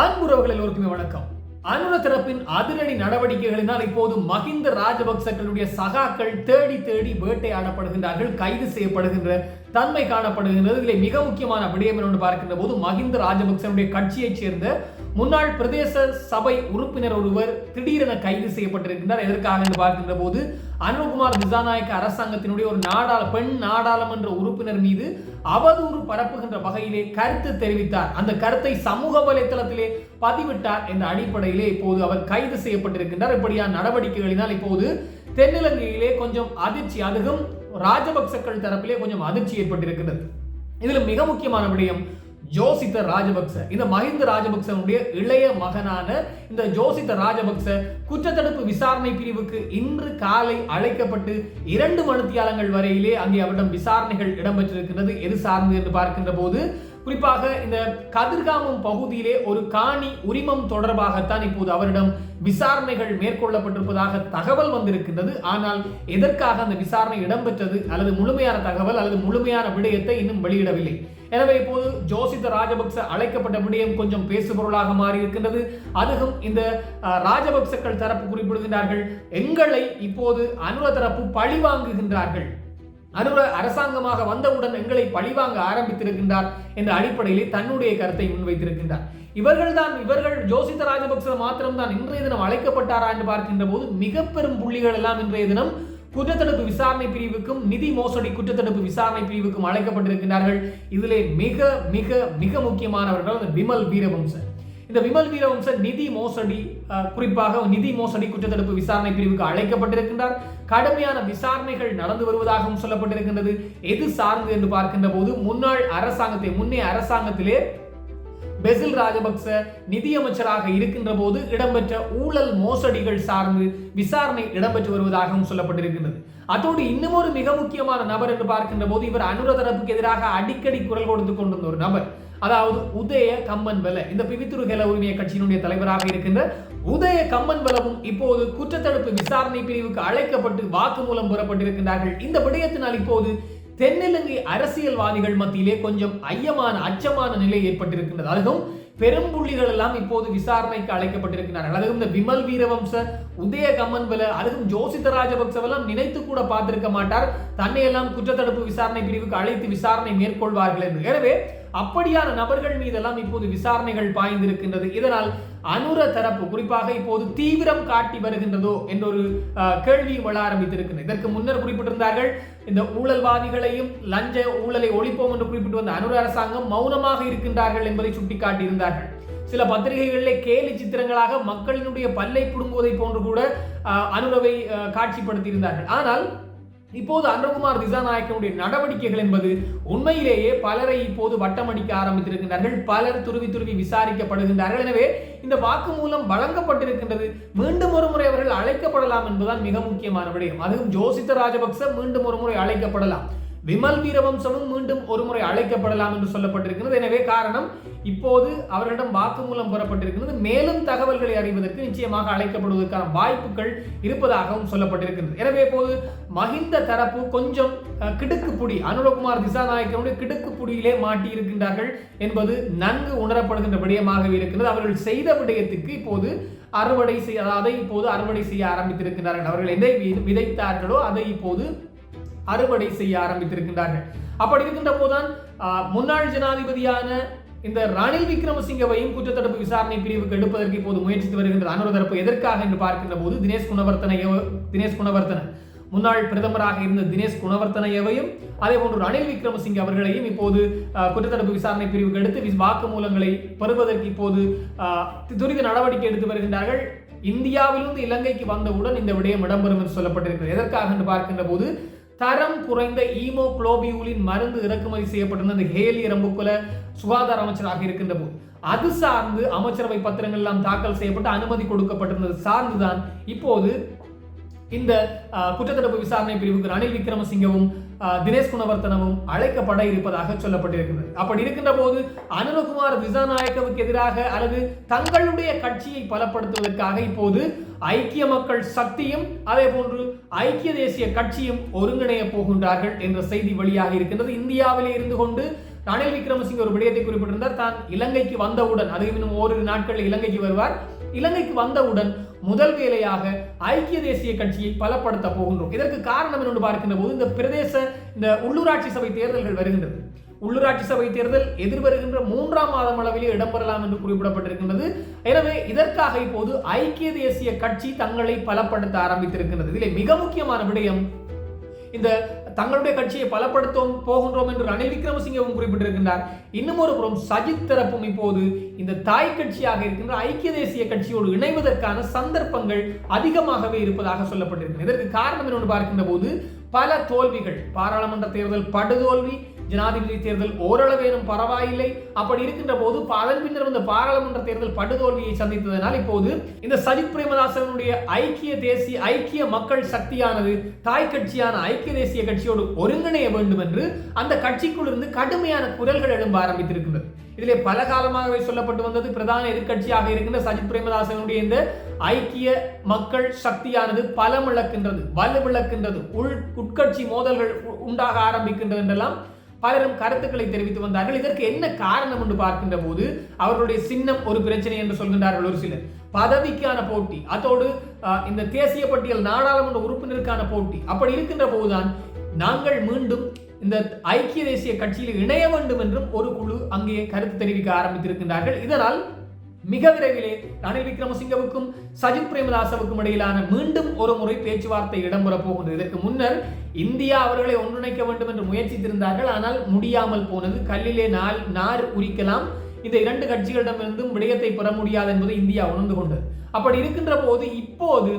அன்புறவர்கள் எல்லோருக்குமே வணக்கம். அனுர தரப்பின் அதிரடி நடவடிக்கைகளினால் இப்போது மஹிந்த ராஜபக்சர்களுடைய சகாக்கள் தேடி தேடி வேட்டையாடப்படுகின்றார்கள் கைது செய்யப்படுகின்ற தன்மை காணப்படுகின்றது. இதில் மிக முக்கியமான விடயம் என்று பார்க்கின்ற போது மஹிந்த ராஜபக்சனுடைய கட்சியைச் சேர்ந்த முன்னாள் பிரதேச சபை உறுப்பினர் ஒருவர் திடீரென கைது செய்யப்பட்டிருக்கின்றார். எதற்காக என்று பார்க்கின்ற போது அனுகுமார் திசாநாயக்க அரசாங்கத்தினுடைய ஒரு நாடாள பெண் நாடாளுமன்ற உறுப்பினர் மீது அவதூறு பரப்புகின்ற வகையிலே கருத்து தெரிவித்தார். அந்த கருத்தை சமூக வலைத்தளத்திலே பதிவிட்டார் என்ற அடிப்படையிலே இப்போது அவர் கைது செய்யப்பட்டிருக்கின்றார். இப்படியான நடவடிக்கைகளினால் இப்போது தென்னிலங்கையிலே கொஞ்சம் அதிர்ச்சி அதுவும் ராஜபக்சக்கள் தரப்பிலே கொஞ்சம் அதிர்ச்சி ஏற்பட்டிருக்கிறது இதில் மிக முக்கியமான விடயம் ஜோசித்த ராஜபக்ச. இந்த மஹிந்த ராஜபக்சனுடைய இளைய மகனான இந்த ஜோசித்த ராஜபக்ச குற்றத்தடுப்பு விசாரணை பிரிவுக்கு இன்று காலை அழைக்கப்பட்டு இரண்டு மணித்தியாலங்கள் வரையிலே அங்கே அவரிடம் விசாரணைகள் இடம்பெற்றிருக்கிறது எது சார்ந்து என்று பார்க்கின்ற போது குறிப்பாக இந்த கதிர்காமம் பகுதியிலே ஒரு காணி உரிமம் தொடர்பாகத்தான் இப்போது அவரிடம் விசாரணைகள் மேற்கொள்ளப்பட்டிருப்பதாக தகவல் வந்திருக்கின்றது. ஆனால் எதற்காக அந்த விசாரணை இடம்பெற்றது? அல்லது முழுமையான தகவல் அல்லது முழுமையான விடயத்தை இன்னும் வெளியிடவில்லை. எனவே இப்போது ஜோசித ராஜபக்ச அழைக்கப்பட்ட விடயம் கொஞ்சம் பேசுபொருளாக மாறி இருக்கின்றது அதுவும் இந்த ராஜபக்சக்கள் தரப்பு குறிப்பிடுகின்றார்கள் எங்களை இப்போது அனுர தரப்பு பழி வாங்குகின்றார்கள். அனுர அரசாங்கமாக வந்தவுடன் எங்களை பழிவாங்க ஆரம்பித்திருக்கின்றார் என்ற அடிப்படையிலே தன்னுடைய கருத்தை முன்வைத்திருக்கின்றார். இவர்கள் தான் இவர்கள் ஜோசித ராஜபக்ச மாத்திரம்தான் இன்றைய தினம் அழைக்கப்பட்டாரா என்று பார்க்கின்ற போது மிக பெரும் புள்ளிகள் எல்லாம் இன்றைய தினம் குற்றத்தடுப்பு விசாரணை பிரிவுக்கும் நிதி மோசடி குற்றத்தடுப்பு விசாரணை பிரிவுக்கும் அழைக்கப்பட்டிருக்கிறார்கள் இதிலே மிக மிக மிக முக்கியமானவர்கள் அந்த விமல் வீரவம்சன். இந்த விமல் வீரவம்சன் நிதி மோசடி குறிப்பாக நிதி மோசடி குற்றத்தடுப்பு விசாரணை பிரிவுக்கு அழைக்கப்பட்டிருக்கின்றார். கடுமையான விசாரணைகள் நடந்து வருவதாகவும் சொல்லப்பட்டிருக்கின்றது. எது சார்ந்து என்று பார்க்கின்ற போது முன்னாள் அரசாங்கத்தை முன்னே அரசாங்கத்திலே பெசில் ராஜபக்ச நிதியமைச்சராக இருக்கின்ற போது இடம்பெற்ற ஊழல் மோசடிகள் சார்ந்து விசாரணை இடம்பெற்று வருவதாகவும் சொல்லப்பட்டிருக்கின்றது. அதோடு இன்னும் ஒரு மிக முக்கியமான நபர் என்று பார்க்கின்ற போது இவர் அனுர தரப்புக்கு எதிராக அடிக்கடி குரல் கொடுத்து கொண்டிருந்த ஒரு நபர். அதாவது உதய கம்மன் வெல. இந்த பிவித்துரு ஹெல உரிமைய கட்சியினுடைய தலைவராக இருக்கின்ற உதய கம்மன் வெலவும் இப்போது குற்றத்தடுப்பு விசாரணை பிரிவுக்கு அழைக்கப்பட்டு வாக்குமூலம் பெறப்பட்டிருக்கின்றார்கள். இந்த விடயத்தினால் இப்போது தென்னிலங்கை அரசியல்வாதிகள் மத்தியிலே கொஞ்சம் ஐயமான அச்சமான நிலை ஏற்பட்டிருக்கின்றது. அதுவும் பெரும்புள்ளிகள் எல்லாம் இப்போது விசாரணைக்கு அழைக்கப்பட்டிருக்கிறார்கள் அதுவும் இந்த விமல் வீரவம்ச உதய கம்மன் வில அதுவும் ஜோசித ராஜபக்சவெல்லாம் நினைத்து கூட பார்த்திருக்க மாட்டார். தன்னை எல்லாம் குற்றத்தடுப்பு விசாரணை பிரிவுக்கு அழைத்து விசாரணை மேற்கொள்வார்கள் என்று. எனவே அப்படியான நபர்கள் மீதெல்லாம் இப்போது விசாரணைகள் பாய்ந்திருக்கின்றது. இதனால் அனுர தரப்பு குறிப்பாக இப்போது தீவிரம் காட்டி வருகின்றதோ என்ற ஒரு கேள்வி வள ஆரம்பித்திருக்கிறது இதற்கு முன்னர் குறிப்பிட்டிருந்தார்கள் இந்த ஊழல்வாதிகளையும் லஞ்ச ஊழலை ஒழிப்போம் என்று குறிப்பிட்டு வந்த அனுர அரசாங்கம் மௌனமாக இருக்கின்றார்கள் என்பதை சுட்டிக்காட்டியிருந்தார்கள். சில பத்திரிகைகளிலே கேலி சித்திரங்களாக மக்களினுடைய பல்லை புடுங்குவதை போன்று கூட அனுரவை காட்சிப்படுத்தியிருந்தார்கள். ஆனால் இப்போது அனுகுமார் திசாநாயக்கனுடைய நடவடிக்கைகள் என்பது உண்மையிலேயே பலரை இப்போது வட்டமடிக்க ஆரம்பித்திருக்கின்றார்கள். பலர் துருவி துருவி விசாரிக்கப்படுகின்றார்கள். எனவே இந்த வாக்குமூலம் வழங்கப்பட்டிருக்கின்றது. மீண்டும் ஒரு முறை அவர்கள் அழைக்கப்படலாம் என்பதுதான் மிக முக்கியமான விடயம். அதுவும் ஜோசித்த ராஜபக்ச மீண்டும் ஒரு முறை அழைக்கப்படலாம். விமல் வீரவம்சமும் மீண்டும் ஒரு முறை அழைக்கப்படலாம் என்று சொல்லப்பட்டிருக்கிறது எனவே காரணம் இப்போது அவர்களிடம் வாக்குமூலம் பெறப்பட்டிருக்கிறது மேலும் தகவல்களை அறிவதற்கு நிச்சயமாக அழைக்கப்படுவதற்கான வாய்ப்புகள் இருப்பதாகவும் சொல்லப்பட்டிருக்கிறது எனவே இப்போது மஹிந்த தரப்பு கொஞ்சம் கிடுக்குப்புடி அனுரகுமார் திசாநாயக்கனுடைய கிடுக்குப்புடியிலே மாட்டி இருக்கின்றார்கள் என்பது நன்கு உணரப்படுகின்ற விடயமாகவே இருக்கிறது. அவர்கள் செய்த விடயத்துக்கு இப்போது அறுவடை செய்ய அதை இப்போது அறுவடை செய்ய ஆரம்பித்திருக்கின்றார்கள். அவர்கள் எதை விதைத்தார்களோ அதை இப்போது அறுவடை செய்ய ஆரம்பித்திருக்கின்றார்கள். அப்படி இருக்கின்ற போதுதான் முன்னாள் ஜனாதிபதியான இந்த ரணில் விக்ரமசிங்கவையும் குற்றத்தடுப்பு விசாரணை பிரிவுக்கு எடுப்பதற்கு இப்போது முயற்சித்து வருகின்ற அனுர தரப்பு எதற்காக என்று பார்க்கின்ற போது தினேஷ் குணவர்த்தன தினேஷ் குணவர்த்தன முன்னாள் பிரதமராக இருந்த தினேஷ் குணவர்த்தனையவையும் அதே போன்று ரணில் விக்ரமசிங்க அவர்களையும் இப்போது குற்றத்தடுப்பு விசாரணை பிரிவுக்கு எடுத்து வாக்குமூலங்களை பெறுவதற்கு இப்போது துரித நடவடிக்கை எடுத்து வருகின்றார்கள். இந்தியாவிலிருந்து இலங்கைக்கு வந்தவுடன் இந்த விடயம் இடம்பெறும் என்று சொல்லப்பட்டிருக்கிறது. எதற்காக என்று பார்க்கின்ற போது தரம் குறைந்த ஈமோக்ளோபியூலின் மருந்து இறக்குமதி செய்யப்பட்டிருந்த அந்த ஹேலி ரம்புக்குல சுகாதார அமைச்சராக இருக்கின்ற போது அது சார்ந்து அமைச்சரவை பத்திரங்கள் எல்லாம் தாக்கல் செய்யப்பட்டு அனுமதி கொடுக்கப்பட்டிருந்தது. சார்ந்துதான் இப்போது இந்த குற்றத்தடுப்பு விசாரணை பிரிவுக்கு ரணில் விக்ரமசிங்கவும் தினேஷ் குணவர்த்தனவும் அழைக்கப்பட இருப்பதாக சொல்லப்பட்டிருக்கிறது. அப்படி இருக்கின்ற போது அனுரகுமார் திசாநாயக்கவுக்கு எதிராக அல்லது தங்களுடைய கட்சியை பலப்படுத்துவதற்காக இப்போது ஐக்கிய மக்கள் சக்தியும் அதே போன்று ஐக்கிய தேசிய கட்சியும் ஒருங்கிணைய போகின்றார்கள் என்ற செய்தி வழியாக இருக்கின்றது. இந்தியாவிலே இருந்து கொண்டு ரணில் விக்ரமசிங்க ஒரு விடயத்தை குறிப்பிட்டிருந்தார். தான் இலங்கைக்கு வந்தவுடன் அதுக்கு இன்னும் ஓரிரு நாட்களில் இலங்கைக்கு வருவார். இலங்கைக்கு வந்தவுடன் முதல் வேலையாக ஐக்கிய தேசிய கட்சியை பலப்படுத்த போகின்றோம். இதற்கு காரணம் என்று பார்க்கின்ற போது இந்த பிரதேச இந்த உள்ளூராட்சி சபை தேர்தல்கள் வருகின்றது. உள்ளூராட்சி சபை தேர்தல் எதிர்வருகின்ற மூன்றாம் மாதம் அளவிலே இடம்பெறலாம் என்று குறிப்பிடப்பட்டிருக்கின்றது. எனவே இதற்காக இப்போது ஐக்கிய தேசிய கட்சி தங்களை பலப்படுத்த ஆரம்பித்திருக்கின்றது. இதில் மிக முக்கியமான விடயம் இந்த தங்களுடைய கட்சியை பலப்படுத்தோம் போகின்றோம் என்று ரணில் விக்ரமசிங்கவும் குறிப்பிட்டிருக்கின்றார். இன்னும் ஒரு புறம் சஜித் தரப்பும் இப்போது இந்த தாய் கட்சியாக இருக்கின்ற ஐக்கிய தேசிய கட்சியோடு இணைவதற்கான சந்தர்ப்பங்கள் அதிகமாகவே இருப்பதாக சொல்லப்பட்டிருக்கிறது இதற்கு காரணம் என்று பார்க்கின்ற போது பல தோல்விகள் பாராளுமன்ற தேர்தல் படுதோல்வி ஜனாதிபதி தேர்தல் ஓரளவேனும் பரவாயில்லை. அப்படி இருக்கின்ற போது அதன் பின்னர் வந்த பாராளுமன்ற தேர்தல் படுதோல்வியை சந்தித்ததனால் இப்போது இந்த சஜித் பிரேமதாசனுடைய ஐக்கிய தேசிய ஐக்கிய மக்கள் சக்தியானது தாய் கட்சியான ஐக்கிய தேசிய கட்சியோடு ஒருங்கிணைய வேண்டும் என்று அந்த கட்சிக்குள் இருந்து கடுமையான குரல்கள் எழும்ப ஆரம்பித்திருக்கிறது இதிலே பல காலமாகவே சொல்லப்பட்டு வந்தது பிரதான எதிர்கட்சியாக இருக்கின்ற சஜித் பிரேமதாசனுடைய இந்த ஐக்கிய மக்கள் சக்தியானது பலமிழக்கின்றது வலுவிழக்கின்றது உள் உட்கட்சி மோதல்கள் உண்டாக ஆரம்பிக்கின்றது என்றெல்லாம் பலரும் கருத்துக்களை தெரிவித்து வந்தார்கள். இதற்கு என்ன காரணம் என்று பார்க்கின்ற போது அவர்களுடைய சின்னம் ஒரு பிரச்சனை என்று சொல்கின்றார்கள் ஒரு சிலர். பதவிக்கான போட்டி அதோடு இந்த தேசிய பட்டியல் நாடாளுமன்ற உறுப்பினருக்கான போட்டி. அப்படி இருக்கின்ற போதுதான் நாங்கள் மீண்டும் இந்த ஐக்கிய தேசிய கட்சியில் இணைய வேண்டும் என்றும் ஒரு குழு அங்கே கருத்து தெரிவிக்க ஆரம்பித்திருக்கின்றார்கள். இதனால் மிக விரைவிலே ரணில் விக்ரமசிங்கவுக்கும் சஜித் பிரேமதாசவுக்கும் இடையிலான மீண்டும் ஒரு முறை பேச்சுவார்த்தை இடம்பெற போகின்றது. இதற்கு முன்னர் இந்தியா அவர்களை ஒன்றிணைக்க வேண்டும் என்று முயற்சித்திருந்தார்கள். ஆனால் முடியாமல் போனது. கல்லிலே நாள் நார் உரிக்கலாம். இந்த இரண்டு கட்சிகளிடமிருந்தும் விடயத்தை பெற முடியாது என்பதை இந்தியா உணர்ந்து கொண்டது. அப்படி இருக்கின்ற போது இப்போது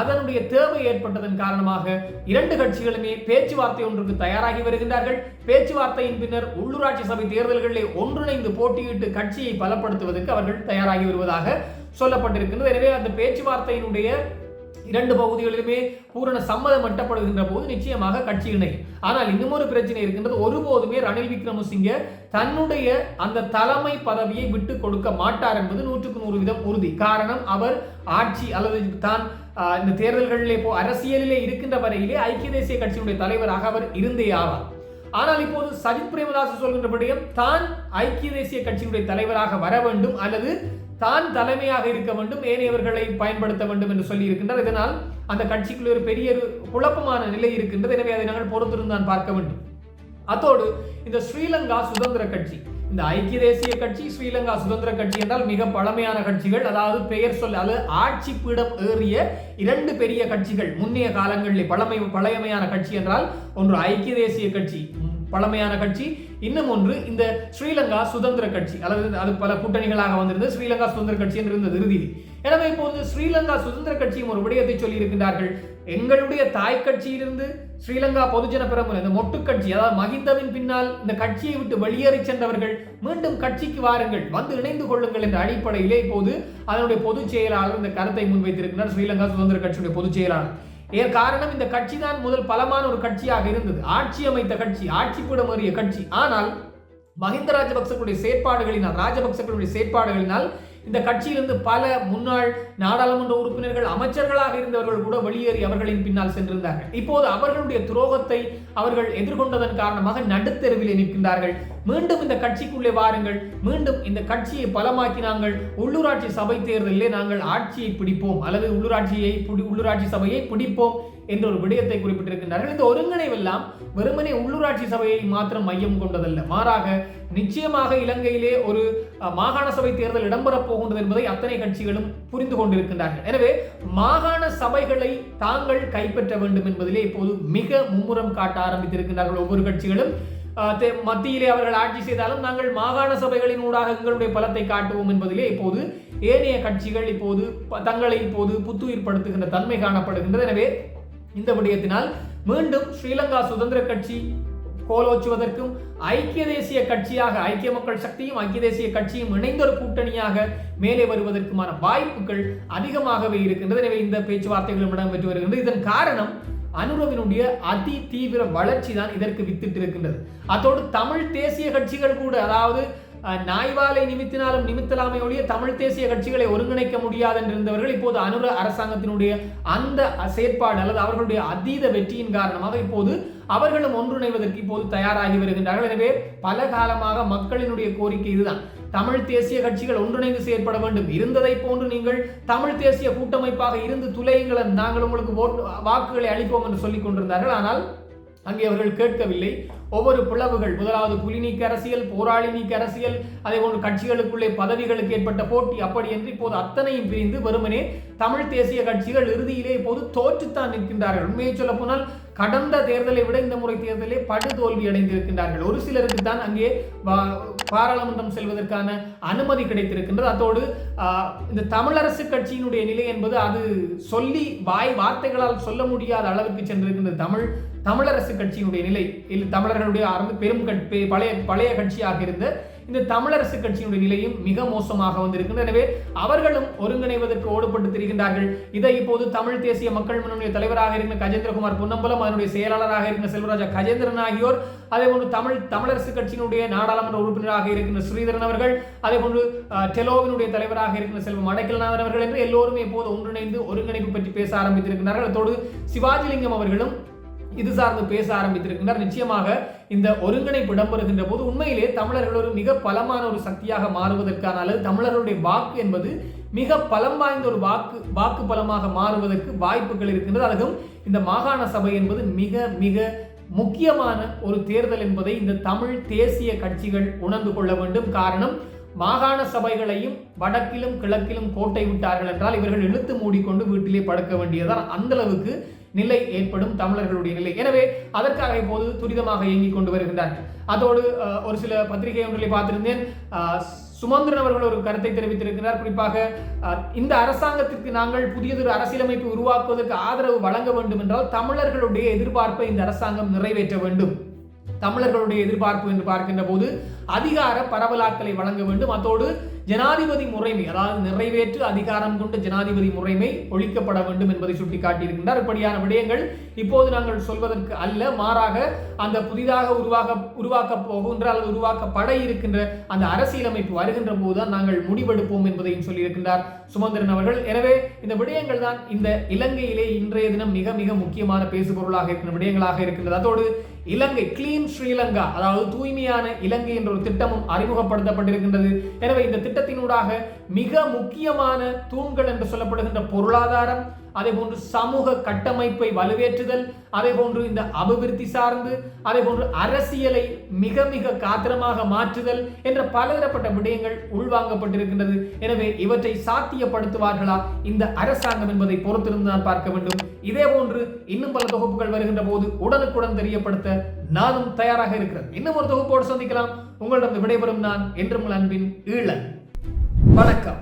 அதனுடைய தேவை ஏற்பட்டதன் காரணமாக இரண்டு கட்சிகளுமே பேச்சுவார்த்தை ஒன்றுக்கு தயாராகி வருகின்றார்கள். பேச்சுவார்த்தையின் பின்னர் உள்ளூராட்சி சபை தேர்தல்களில் ஒன்றிணைந்து போட்டியிட்டு கட்சியை பலப்படுத்துவதற்கு அவர்கள் தயாராகி வருவதாக சொல்லப்பட்டிருக்கின்றது. எனவே அந்த பேச்சுவார்த்தையினுடைய இரண்டு பகுதிகளிலுமே பூரண சம்மதம் எட்டப்படுகின்ற போது நிச்சயமாக கட்சி இணையும் ஆனால் இன்னும் ஒரு பிரச்சனை இருக்கின்றது ஒருபோதுமே ரணில் விக்ரமசிங்க தன்னுடைய அந்த தலைமை பதவியை விட்டு கொடுக்க மாட்டார் என்பது நூற்றுக்கு நூறு வீதம் உறுதி. காரணம் அவர் ஆட்சி அல்லது தான் இந்த தேர்தல்களிலே போ அரசியலிலே இருக்கின்ற வரையிலே ஐக்கிய தேசிய கட்சியினுடைய தலைவராக அவர் இருந்தே ஆவார். ஆனால் இப்போது சஜித் பிரேமதாஸ் சொல்கின்றபடியும் தான் ஐக்கிய தேசிய கட்சியினுடைய தலைவராக வர வேண்டும் அல்லது தான் தலைமையாக இருக்க வேண்டும் ஏனையவர்களை பயன்படுத்த வேண்டும் என்று சொல்லி இருக்கின்றார் இதனால் அந்த கட்சிக்குள்ள ஒரு பெரிய குழப்பமான நிலை இருக்கின்றது. எனவே அதை நாங்கள் பொறுத்திருந்தான் பார்க்க வேண்டும். அத்தோடு இந்த ஸ்ரீலங்கா சுதந்திர கட்சி இந்த ஐக்கிய தேசிய கட்சி ஸ்ரீலங்கா சுதந்திர கட்சி என்றால் மிக பழமையான கட்சிகள். அதாவது பெயர் சொல்ல அல்லது ஆட்சி பீடம் ஏறிய இரண்டு பெரிய கட்சிகள். முன்னைய காலங்களில் பழமை பழமையான கட்சி என்றால் ஒன்று ஐக்கிய தேசிய கட்சி பழமையான கட்சி இன்னும் ஒன்று இந்த ஸ்ரீலங்கா சுதந்திர கட்சி அல்லது அது பல கூட்டணிகளாக வந்திருந்தது. ஸ்ரீலங்கா சுதந்திர கட்சி என்று இருந்தது இறுதியில். எனவே இப்போது ஸ்ரீலங்கா சுதந்திர கட்சியும் ஒரு விடயத்தை சொல்லி இருக்கின்றார்கள் எங்களுடைய தாய் கட்சியிலிருந்து ஸ்ரீலங்கா பொதுஜன பிரமுன இந்த மொட்டு கட்சி அதாவது மகிந்தவின் பின்னால் இந்த கட்சியை விட்டு வெளியேறி சென்றவர்கள் மீண்டும் கட்சிக்கு வாருங்கள் வந்து இணைந்து கொள்ளுங்கள் என்ற அடிப்படையிலே இப்போது அதனுடைய பொதுச் செயலாளர் இந்த கருத்தை முன்வைத்திருக்கிறார் ஸ்ரீலங்கா சுதந்திர கட்சியுடைய பொதுச் செயலாளர். இதன் காரணம் இந்த கட்சி தான் முதல் பலமான ஒரு கட்சியாக இருந்தது. ஆட்சி அமைத்த கட்சி ஆட்சி கூட ஏறிய கட்சி. ஆனால் மஹிந்த ராஜபக்சர்களுடைய செயற்பாடுகளினால் ராஜபக்சர்களுடைய செயற்பாடுகளினால் இந்த கட்சியிலிருந்து பல முன்னாள் நாடாளுமன்ற உறுப்பினர்கள் அமைச்சர்களாக இருந்தவர்கள் கூட வெளியேறி அவர்களின் பின்னால் சென்றிருந்தார்கள். இப்போது அவர்களுடைய துரோகத்தை அவர்கள் எதிர்கொண்டதன் காரணமாக நடுத்தெருவிலே நிற்கின்றார்கள். மீண்டும் இந்த கட்சிக்குள்ளே வாருங்கள். மீண்டும் இந்த கட்சியை பலமாக்கி நாங்கள் உள்ளூராட்சி சபை தேர்தலிலே நாங்கள் ஆட்சியை பிடிப்போம். அல்லது உள்ளூராட்சியை உள்ளூராட்சி சபையை பிடிப்போம் என்ற ஒரு விடயத்தை குறிப்பிட்டிருக்கின்றார்கள். இந்த ஒருங்கிணைவெல்லாம் வெறுமனே உள்ளூராட்சி சபையை மாத்திரம் மையம் கொண்டதல்ல. மாறாக நிச்சயமாக இலங்கையிலே ஒரு மாகாண சபை தேர்தல் இடம்பெறப் போகின்றது என்பதை அத்தனை கட்சிகளும் புரிந்து கொண்டிருக்கின்றார்கள். எனவே மாகாண சபைகளை தாங்கள் கைப்பற்ற வேண்டும் என்பதிலே இப்போது மிக மும்முரம் காட்ட ஆரம்பித்திருக்கின்றார்கள் ஒவ்வொரு கட்சிகளும். மத்தியிலே அவர்கள் ஆட்சி செய்தாலும் நாங்கள் மாகாண சபைகளின் ஊடாக எங்களுடைய பலத்தை காட்டுவோம் என்பதிலே இப்போது ஏனைய கட்சிகள் இப்போது தங்களை இப்போது புத்துயிர்படுத்துகின்ற தன்மை காணப்படுகின்றது. எனவே இந்த விடயத்தினால் மீண்டும் ஸ்ரீலங்கா சுதந்திர கட்சி கோலோச்சுவதற்கும் ஐக்கிய தேசிய கட்சியாக ஐக்கிய மக்கள் சக்தியும் ஐக்கிய தேசிய கட்சியும் இணைந்த ஒரு கூட்டணியாக மேலே வருவதற்குமான வாய்ப்புகள் அதிகமாகவே இருக்கின்றது. எனவே இந்த பேச்சுவார்த்தைகளும் இடம்பெற்று வருகின்றது. இதன் காரணம் அனுரவினுடைய அதி தீவிர வளர்ச்சி தான் இதற்கு வித்திட்டு இருக்கின்றது அதோடு தமிழ் தேசிய கட்சிகள் கூட அதாவது நாய்வாலை நிமித்தினாலும் நிமித்தலாமை ஒழிய தமிழ் தேசிய கட்சிகளை ஒருங்கிணைக்க முடியாது என்றிருந்தவர்கள் இப்போது அனுர அரசாங்கத்தினுடைய அந்த செயற்பாடு அல்லது அவர்களுடைய அதீத வெற்றியின் காரணமாக இப்போது அவர்களும் ஒன்றிணைவதற்கு இப்போது தயாராகி வருகின்றார்கள். எனவே பல காலமாக மக்களினுடைய கோரிக்கை இதுதான். தமிழ் தேசிய கட்சிகள் ஒன்றிணைந்து செயற்பட வேண்டும். இருந்ததை போன்று நீங்கள் தமிழ் தேசிய கூட்டமைப்பாக இருந்து துளையுங்கள் நாங்கள் உங்களுக்கு வாக்குகளை அளிப்போம் என்று சொல்லிக் கொண்டிருந்தார்கள். ஆனால் அங்கே அவர்கள் கேட்கவில்லை. ஒவ்வொரு பிளவுகள் முதலாவது புலி நீக்க அரசியல் போராளி நீக்க அரசியல் அதே போன்று கட்சிகளுக்குள்ளே பதவிகளுக்கு ஏற்பட்ட போட்டி அப்படி என்று இப்போது அத்தனையும் பிரிந்து வெறுமனே தமிழ் தேசிய கட்சிகள் இறுதியிலே இப்போது தோற்றுத்தான் நிற்கின்றார்கள். உண்மையை சொல்ல போனால் கடந்த தேர்தலை விட இந்த முறை தேர்தலே படுதோல்வி அடைந்திருக்கின்றார்கள். ஒரு சிலருக்கு தான் அங்கே வா- பாராளுமன்றம் செல்வதற்கான அனுமதி கிடைத்திருக்கின்றது. அதோடு இந்த தமிழரசு கட்சியினுடைய நிலை என்பது அது சொல்லி வாய் வார்த்தைகளால் சொல்ல முடியாத அளவுக்கு சென்றிருக்கின்றது தமிழ் தமிழரசு கட்சியினுடைய நிலை. இல்லை தமிழர்களுடைய அறந்து பெரும் பழைய பழைய கட்சியாக இருந்த இந்த தமிழரசு கட்சியினுடைய நிலையும் மிக மோசமாக வந்திருக்கின்றது. எனவே அவர்களும் ஒருங்கிணைவதற்கு ஓடுபட்டு திரிகின்றார்கள். இதை இப்போது தமிழ் தேசிய மக்கள் முன்னணிய தலைவராக இருக்கிற கஜேந்திரகுமார் பொன்னம்பலம் அதனுடைய செயலாளராக இருக்கிற செல்வராஜா கஜேந்திரன் ஆகியோர் அதே போன்று தமிழ் தமிழரசு கட்சியினுடைய நாடாளுமன்ற உறுப்பினராக இருக்கின்ற ஸ்ரீதரன் அவர்கள் அதே போன்று டெலோவினுடைய தலைவராக இருக்கிற செல்வம் அடைக்கலநாதன் அவர்கள் என்று எல்லோருமே இப்போது ஒன்றிணைந்து ஒருங்கிணைப்பு பற்றி பேச ஆரம்பித்திருக்கிறார்கள் அதோடு சிவாஜிலிங்கம் அவர்களும் இது சார்ந்து பேச ஆரம்பித்திருக்கின்றார் நிச்சயமாக இந்த ஒருங்கிணைப்பு இடம்பெறுகின்ற போது உண்மையிலே தமிழர்கள் ஒரு மிக பலமான ஒரு சக்தியாக மாறுவதற்கான அல்லது தமிழர்களுடைய வாக்கு என்பது மிக பலம் வாய்ந்த ஒரு வாக்கு வாக்கு பலமாக மாறுவதற்கு வாய்ப்புகள் இருக்கின்றது. அதுவும் இந்த மாகாண சபை என்பது மிக மிக முக்கியமான ஒரு தேர்தல் என்பதை இந்த தமிழ் தேசிய கட்சிகள் உணர்ந்து கொள்ள வேண்டும். காரணம் மாகாண சபைகளையும் வடக்கிலும் கிழக்கிலும் கோட்டை விட்டார்கள் என்றால் இவர்கள் இழுத்து மூடிக்கொண்டு வீட்டிலே படுக்க வேண்டியதால் அந்த அளவுக்கு நிலை ஏற்படும் தமிழர்களுடைய நிலை. எனவே அதற்காக இப்போது துரிதமாக இயங்கிக் கொண்டு வருகின்றார்கள் அதோடு அஹ், ஒரு சில பத்திரிகை ஒன்றிலே பார்த்திருந்தேன். சுமந்திரன் அவர்கள் ஒரு கருத்தை தெரிவித்திருக்கிறார். குறிப்பாக அஹ், இந்த அரசாங்கத்திற்கு நாங்கள் புதியதொரு அரசியலமைப்பு உருவாக்குவதற்கு ஆதரவு வழங்க வேண்டும் என்றால் தமிழர்களுடைய எதிர்பார்ப்பை இந்த அரசாங்கம் நிறைவேற்ற வேண்டும். தமிழர்களுடைய எதிர்பார்ப்பு என்று பார்க்கின்ற போது அதிகார பரவலாக்கலை வழங்க வேண்டும். அதோடு ஜனாதிபதி முறைமை அதாவது நிறைவேற்று அதிகாரம் கொண்ட ஜனாதிபதி முறைமை ஒழிக்கப்பட வேண்டும் என்பதை சுட்டிக்காட்டியிருக்கின்றார். இப்படியான விடயங்கள் இப்போது நாங்கள் சொல்வதற்கு அல்ல. மாறாக அந்த புதிதாக உருவாக உருவாக்க போகின்ற அல்லது உருவாக்கப்பட இருக்கின்ற அந்த அரசியலமைப்பு வருகின்ற போதுதான் நாங்கள் முடிவெடுப்போம் என்பதையும் சொல்லியிருக்கின்றார் சுமந்திரன் அவர்கள். எனவே இந்த விடயங்கள் தான் இந்த இலங்கையிலே இன்றைய தினம் மிக மிக முக்கியமான பேசுபொருளாக இருக்கின்ற விடயங்களாக இருக்கின்றது. அதோடு இலங்கை கிளீன் ஸ்ரீலங்கா அதாவது தூய்மையான இலங்கை என்ற ஒரு திட்டமும் அறிமுகப்படுத்தப்பட்டிருக்கின்றது. எனவே இந்த திட்டத்தினூடாக மிக முக்கியமான தூண்கள் என்று சொல்லப்படுகின்ற பொருளாதாரம் அதே போன்று சமூக கட்டமைப்பை வலுவேற்றுதல் அதே போன்று இந்த அபிவிருத்தி சார்ந்து அதே போன்று அரசியலை மிக மிக காத்திரமாக மாற்றுதல் என்ற பலதரப்பட்ட விடயங்கள் உள்வாங்கப்பட்டிருக்கின்றது. எனவே இவற்றை சாத்தியப்படுத்துவார்களா? இந்த அரசாங்கம் என்பதை பொறுத்திருந்து நான் பார்க்க வேண்டும். இதே போன்று இன்னும் பல தொகுப்புகள் வருகின்ற போது உடனுக்குடன் தெரியப்படுத்த நானும் தயாராக இருக்கிறேன். இன்னும் ஒரு தொகுப்போடு சந்திக்கலாம். உங்களிடம் விடைபெறும் நான் என்றும் உங்கள் அன்பின் ஈழன். வணக்கம்.